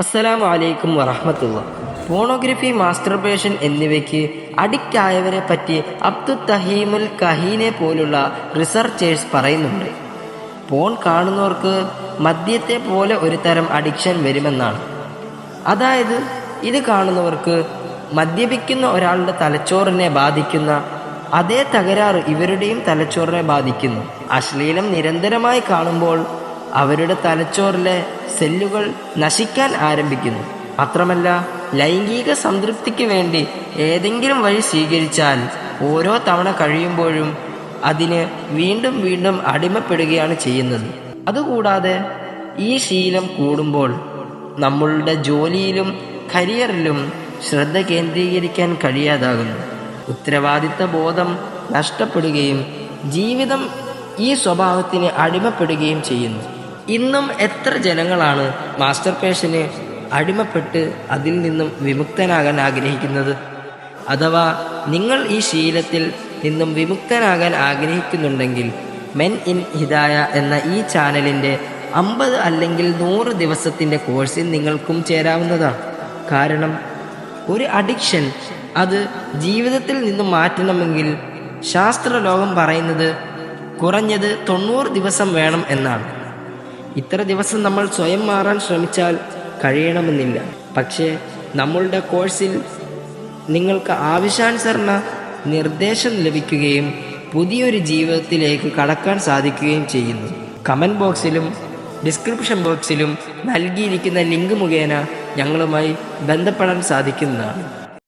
അസ്സലാമു അലൈക്കും വറഹമത്തുള്ള. പോണോഗ്രഫി മാസ്റ്റർബേഷൻ എന്നിവയ്ക്ക് അഡിക്റ്റ് പറ്റി അബ്ദുൽ തഹീമുൽ കഹീനെ പോലുള്ള റിസർച്ചേഴ്സ് പറയുന്നുണ്ട്. പോൺ കാണുന്നവർക്ക് മദ്യത്തെ പോലെ ഒരു തരം അഡിക്ഷൻ വരുമെന്നാണ്. അതായത് ഇത് കാണുന്നവർക്ക് മദ്യപിക്കുന്ന ഒരാളുടെ തലച്ചോറിനെ ബാധിക്കുന്ന അതേ തകരാറ് ഇവരുടെയും തലച്ചോറിനെ ബാധിക്കുന്നു. അശ്ലീലം നിരന്തരമായി കാണുമ്പോൾ അവരുടെ തലച്ചോറിലെ സെല്ലുകൾ നശിക്കാൻ ആരംഭിക്കുന്നു. മാത്രമല്ല ലൈംഗിക സംതൃപ്തിക്ക് വേണ്ടി ഏതെങ്കിലും വഴി സ്വീകരിച്ചാൽ ഓരോ തവണ കഴിയുമ്പോഴും അതിന് വീണ്ടും വീണ്ടും അടിമപ്പെടുകയാണ് ചെയ്യുന്നത്. അതുകൂടാതെ ഈ ശീലം കൂടുമ്പോൾ നമ്മളുടെ ജോലിയിലും കരിയറിലും ശ്രദ്ധ കേന്ദ്രീകരിക്കാൻ കഴിയാതാകുന്നു. ഉത്തരവാദിത്ത ബോധം നഷ്ടപ്പെടുകയും ജീവിതം ഈ സ്വഭാവത്തിന് അടിമപ്പെടുകയും ചെയ്യുന്നു. ഇന്നും എത്ര ജനങ്ങളാണ് മാസ്റ്റർ പേഷന് അടിമപ്പെട്ട് അതിൽ നിന്നും വിമുക്തനാകാൻ ആഗ്രഹിക്കുന്നത്? അഥവാ നിങ്ങൾ ഈ ശീലത്തിൽ നിന്നും വിമുക്തനാകാൻ ആഗ്രഹിക്കുന്നുണ്ടെങ്കിൽ മെൻ ഇൻ ഹിദായ എന്ന ഈ ചാനലിന്റെ അമ്പത് അല്ലെങ്കിൽ നൂറ് ദിവസത്തിന്റെ കോഴ്സിൽ നിങ്ങൾക്കും ചേരാവുന്നതാണ് കാരണം ഒരു അഡിക്ഷൻ അത് ജീവിതത്തിൽ നിന്നും മാറ്റണമെങ്കിൽ ശാസ്ത്രലോകം പറയുന്നത് കുറഞ്ഞത് തൊണ്ണൂറ് ദിവസം വേണം എന്നാണ്. ഇത്ര ദിവസം നമ്മൾ സ്വയം മാറാൻ ശ്രമിച്ചാൽ കഴിയണമെന്നില്ല. പക്ഷേ നമ്മളുടെ കോഴ്സിൽ നിങ്ങൾക്ക് ആവശ്യാനുസരണ നിർദ്ദേശം ലഭിക്കുകയും പുതിയൊരു ജീവിതത്തിലേക്ക് കടക്കാൻ സാധിക്കുകയും ചെയ്യുന്നു. കമന്റ് ബോക്സിലും ഡിസ്ക്രിപ്ഷൻ ബോക്സിലും നൽകിയിരിക്കുന്ന ലിങ്ക് മുഖേന ഞങ്ങളുമായി ബന്ധപ്പെടാൻ സാധിക്കുന്നതാണ്.